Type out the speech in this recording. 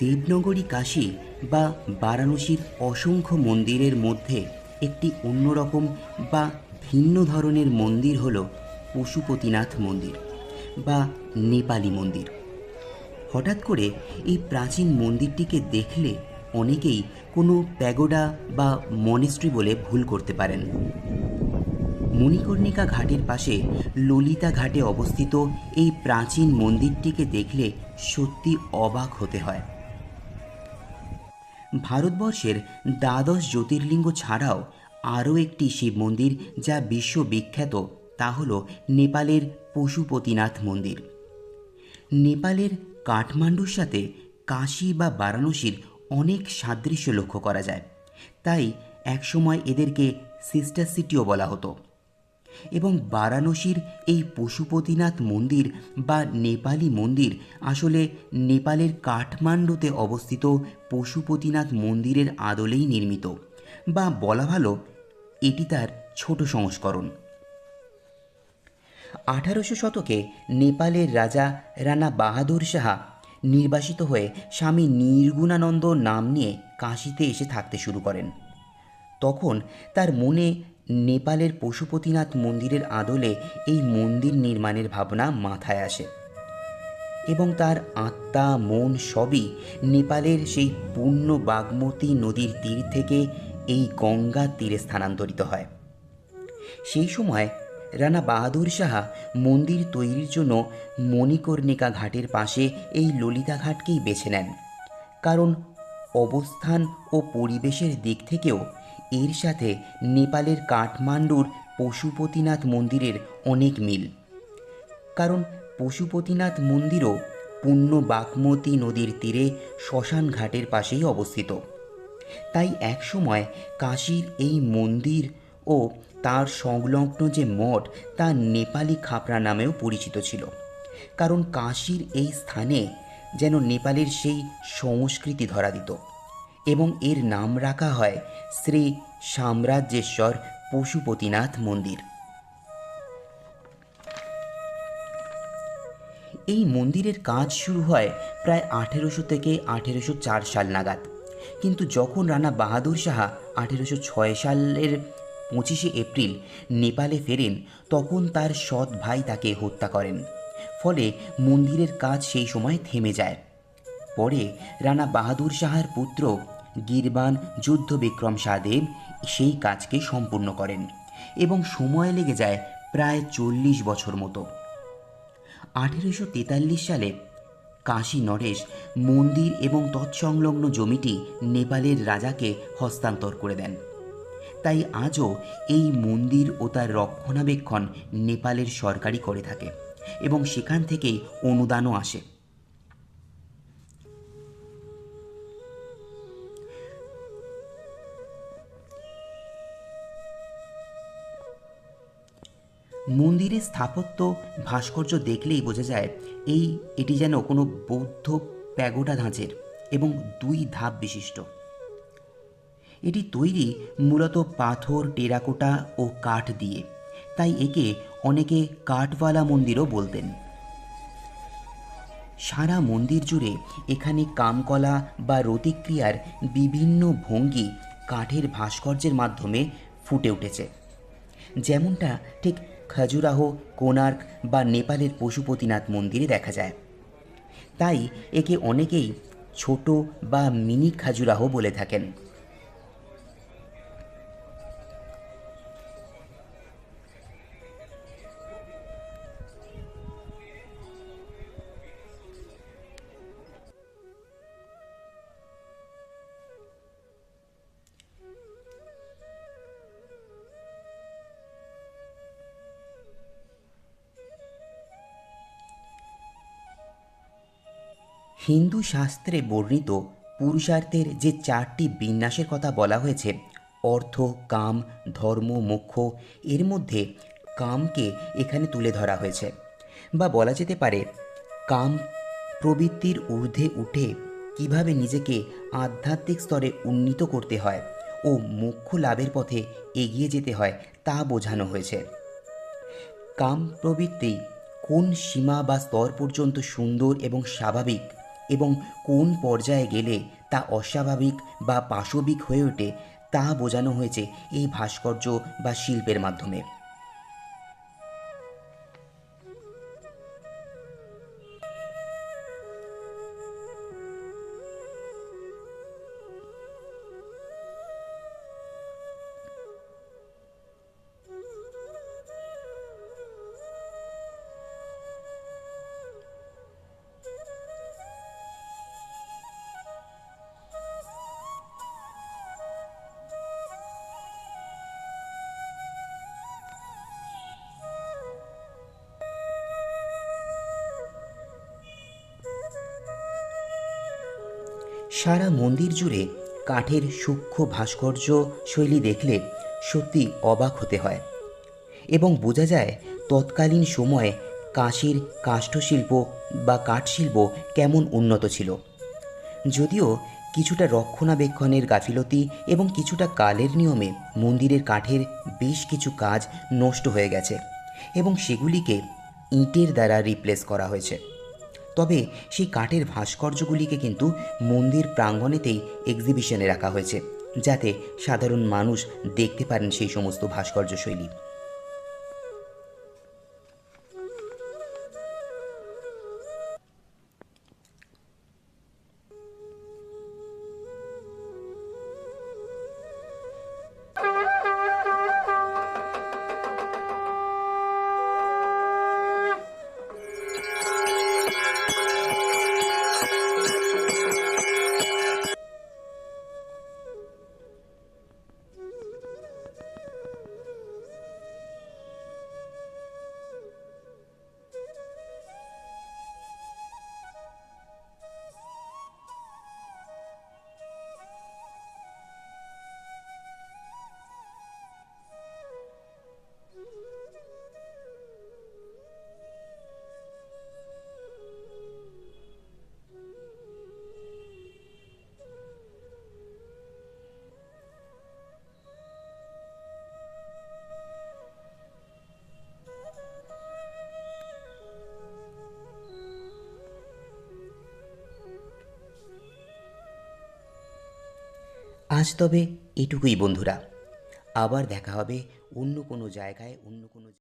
দেবনগরী কাশী বা বারাণসীর অসংখ্য মন্দিরের মধ্যে একটি অন্যরকম বা ভিন্ন ধরনের মন্দির হল পশুপতিনাথ মন্দির বা নেপালি মন্দির। হঠাৎ করে এই প্রাচীন মন্দিরটিকে দেখলে অনেকেই কোনো প্যাগোডা বা মনেস্ট্রি বলে ভুল করতে পারেন। মণিকর্ণিকা ঘাটের পাশে ললিতা ঘাটে অবস্থিত এই প্রাচীন মন্দিরটিকে দেখলে সত্যি অবাক হতে হয়। ভারতবর্ষের দ্বাদশ জ্যোতির্লিঙ্গ ছাড়াও আরও একটি শিব মন্দির যা বিশ্ববিখ্যাত, তা হল নেপালের পশুপতিনাথ মন্দির। নেপালের কাঠমান্ডুর সাথে কাশী বা বারাণসীর অনেক সাদৃশ্য লক্ষ্য করা যায়। তাই একসময় এদেরকে সিস্টার সিটিও বলা হতো। এবং বারাণসীর এই পশুপতিনাথ মন্দির বা নেপালি মন্দির আসলে নেপালের কাঠমান্ডুতে অবস্থিত পশুপতিনাথ মন্দিরের আদলেই নির্মিত। বা বলা ভালো, এটি তার ছোট সংস্করণ। আঠারোশো শতকে নেপালের রাজা রানা বাহাদুর শাহা নির্বাসিত হয়ে স্বামী নির্গুণানন্দ নাম নিয়ে কাশীতে এসে থাকতে শুরু করেন। তখন তার মনে নেপালের পশুপতিনাথ মন্দিরের আদলে এই মন্দির নির্মাণের ভাবনা মাথায় আসে এবং তার আত্মা, মন সবই নেপালের সেই পূর্ণ বাগমতী নদীর তীর থেকে এই গঙ্গা তীরে স্থানান্তরিত হয়। সেই সময় রানা বাহাদুর সাহা মন্দির তৈরির জন্য মণিকর্ণিকা ঘাটের পাশে এই ললিতা ঘাটকেই বেছে নেন। কারণ অবস্থান ও পরিবেশের দিক থেকেও এর সাথে নেপালের কাঠমান্ডুর পশুপতিনাথ মন্দিরের অনেক মিল। কারণ পশুপতিনাথ মন্দিরও পূর্ণ বাগমতী নদীর তীরে শ্মশান ঘাটের পাশেই অবস্থিত। তাই একসময় কাশীর এই মন্দির ও তার সংলগ্ন যে মঠ তা নেপালি খাপড়া নামেও পরিচিত ছিল। কারণ কাশীর এই স্থানে যেন নেপালের সেই সংস্কৃতি ধরা দিত। এবং এর নাম রাখা হয় শ্রী সাম্রাজ্যেশ্বর পশুপতিনাথ মন্দির। এই মন্দিরের কাজ শুরু হয় প্রায় আঠেরোশো থেকে আঠেরোশো চার সাল নাগাদ। কিন্তু যখন রানা বাহাদুর সাহা আঠেরোশো ছয় সালের পঁচিশে এপ্রিল নেপালে ফেরেন, তখন তার সৎ ভাই তাকে হত্যা করেন। ফলে মন্দিরের কাজ সেই সময় থেমে যায়। পরে রানা বাহাদুর শাহার পুত্র গিরবান যুদ্ধ বিক্রম শাহদেব সেই কাজকে সম্পূর্ণ করেন এবং সময় লেগে যায় প্রায় চল্লিশ বছর মতো। আঠেরোশো তেতাল্লিশ সালে কাশী নরেশ মন্দির এবং তৎসংলগ্ন জমিটি নেপালের রাজাকে হস্তান্তর করে দেন। তাই আজও এই মন্দির ও তার রক্ষণাবেক্ষণ নেপালের সরকারই করে থাকে এবং সেখান থেকেই অনুদানও আসে। মন্দিরের স্থাপত্য ভাস্কর্য দেখলেই বোঝা যায়, এই, এটি যেন কোনো বৌদ্ধ প্যাগোডা ধাঁচের এবং দুই ধাপ বিশিষ্ট। এটি তৈরি মূলত পাথর, টেরাকোটা ও কাঠ দিয়ে। তাই একে অনেকে কাঠওয়ালা মন্দিরও বলতেন। সারা মন্দির জুড়ে এখানে কামকলা বা রতিক্রিয়ার বিভিন্ন ভঙ্গি কাঠের ভাস্কর্যের মাধ্যমে ফুটে উঠেছে। যেমনটা ঠিক খাজুরাহ কোনার্ক বা নেপালের পশুপতিনাথ মন্দিরে দেখা যায়। তাই একে অনেকেই ছোট বা মিনি খাজুরাহ বলে থাকেন। হিন্দু শাস্ত্রে বর্ণিত পুরুষার্থের যে চারটি বিন্যাসের কথা বলা হয়েছে, অর্থ, কাম, ধর্ম, মোক্ষ, এর মধ্যে কামকে এখানে তুলে ধরা হয়েছে। বা বলা যেতে পারে, কাম প্রবৃত্তির ঊর্ধ্বে উঠে কীভাবে নিজেকে আধ্যাত্মিক স্তরে উন্নীত করতে হয় ও মোক্ষ লাভের পথে এগিয়ে যেতে হয় তা বোঝানো হয়েছে। কাম প্রবৃত্তি কোন সীমা বা স্তর পর্যন্ত সুন্দর এবং স্বাভাবিক এবং কোন পর্যায়ে গেলে তা অস্বাভাবিক বা পাশবিক হয়ে ওঠে তা বোঝানো হয়েছে এই ভাস্কর্য বা শিল্পের মাধ্যমে। সারা মন্দির জুড়ে কাঠের সূক্ষ্ম ভাস্কর্য শৈলী দেখলে সত্যি অবাক হতে হয়। এবং বোঝা যায় তৎকালীন সময়ে কাশির কাষ্ঠশিল্প বা কাঠশিল্প কেমন উন্নত ছিল। যদিও কিছুটা রক্ষণাবেক্ষণের গাফিলতি এবং কিছুটা কালের নিয়মে মন্দিরের কাঠের বেশ কিছু কাজ নষ্ট হয়ে গেছে এবং সেগুলিকে ইটের দ্বারা রিপ্লেস করা হয়েছে। তবে সেই কাঠের ভাস্কর্যগুলিকে কিন্তু মন্দির প্রাঙ্গণেতেই এক্সিবিশনে রাখা হয়েছে, যাতে সাধারণ মানুষ দেখতে পারেন সেই সমস্ত ভাস্কর্য শৈলী আজ তবে এটুকুই বন্ধুরা। আবার দেখা হবে অন্য কোনো জায়গায় অন্য কোনো